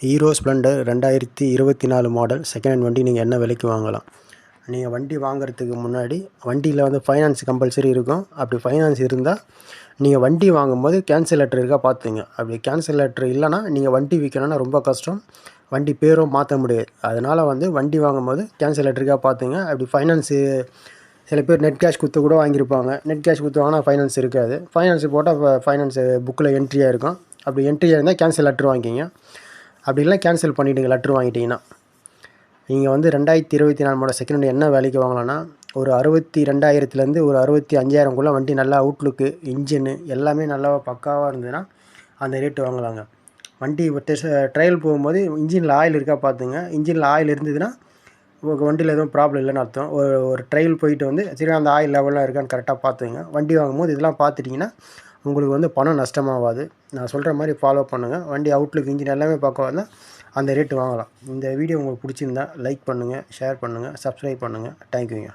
Hero Splendor ரெண்டாயிரத்தி இருபத்தி நாலு மாடல் செகண்ட் ஹேண்ட் வண்டி நீங்கள் என்ன விலைக்கு வாங்கலாம்? நீங்கள் வண்டி வாங்குறதுக்கு முன்னாடி வண்டியில் வந்து ஃபைனான்ஸ் கம்பல்சரி இருக்கும். அப்படி ஃபைனான்ஸ் இருந்தால் நீங்கள் வண்டி வாங்கும்போது கேன்சல் லெட்டர் இருக்கா பார்த்துங்க. அப்படி கேன்சல் லெட்டர் இல்லைன்னா நீங்கள் வண்டி விற்கணுன்னா ரொம்ப கஷ்டம். வண்டி பேரும் மாற்ற முடியாது. அதனால் வந்து வண்டி வாங்கும்போது கேன்சல் லெட்டருக்காக பார்த்துங்க. அப்படி ஃபைனான்ஸு சில பேர் நெட் கேஷ் கொடுத்து கூட வாங்கியிருப்பாங்க. நெட் கேஷ் கொடுத்து வாங்கினா ஃபைனான்ஸ் இருக்காது. ஃபைனான்ஸ் போட்டால் ஃபைனான்ஸு புக்கில் என்ட்ரியாக இருக்கும். அப்படி என்ட்ரியாக இருந்தால் கேன்சல் லெட்டர் வாங்கிக்கிங்க அப்படி இல்லை கேன்சல் பண்ணிவிடுங்க லெட்ரு வாங்கிட்டீங்கன்னா. நீங்கள் வந்து ரெண்டாயிரத்தி இருபத்தி நாலு மாடல் செகண்ட் என்ன வேலைக்கு வாங்கலாம்னா ஒரு அறுபத்தி ரெண்டாயிரத்துலேருந்து ஒரு அறுபத்தி அஞ்சாயிரம்குள்ளே வண்டி நல்லா அவுட்லுக்கு இன்ஜினு எல்லாமே நல்லா பக்காவாக இருந்ததுன்னா அந்த ரேட்டு வாங்கலாங்க. வண்டி டெஸ்ட் ட்ரையல் போகும்போது இன்ஜினில் ஆயில் இருக்கா பார்த்துங்க. இன்ஜினில் ஆயில் இருந்ததுன்னா உங்கள் வண்டியில் எதுவும் ப்ராப்ளம் இல்லைன்னு அர்த்தம். ஒரு ஒரு ட்ரையல் போயிட்டு வந்து சரி அந்த ஆயில் லெவலாக இருக்கான்னு கரெக்டாக பார்த்துங்க. வண்டி வாங்கும்போது இதெல்லாம் பார்த்துட்டிங்கன்னா உங்களுக்கு வந்து பணம் நஷ்டமாகாது நான் சொல்கிற மாதிரி ஃபாலோ பண்ணுங்கள் வண்டி அவுட்லுக் இன்ஜின் எல்லாமே பார்க்க வந்தால் அந்த ரேட்டு வாங்கலாம். இந்த வீடியோ உங்களுக்கு பிடிச்சிருந்தா லைக் பண்ணுங்கள் ஷேர் பண்ணுங்கள் சப்ஸ்கிரைப் பண்ணுங்கள் தேங்க்யூங்க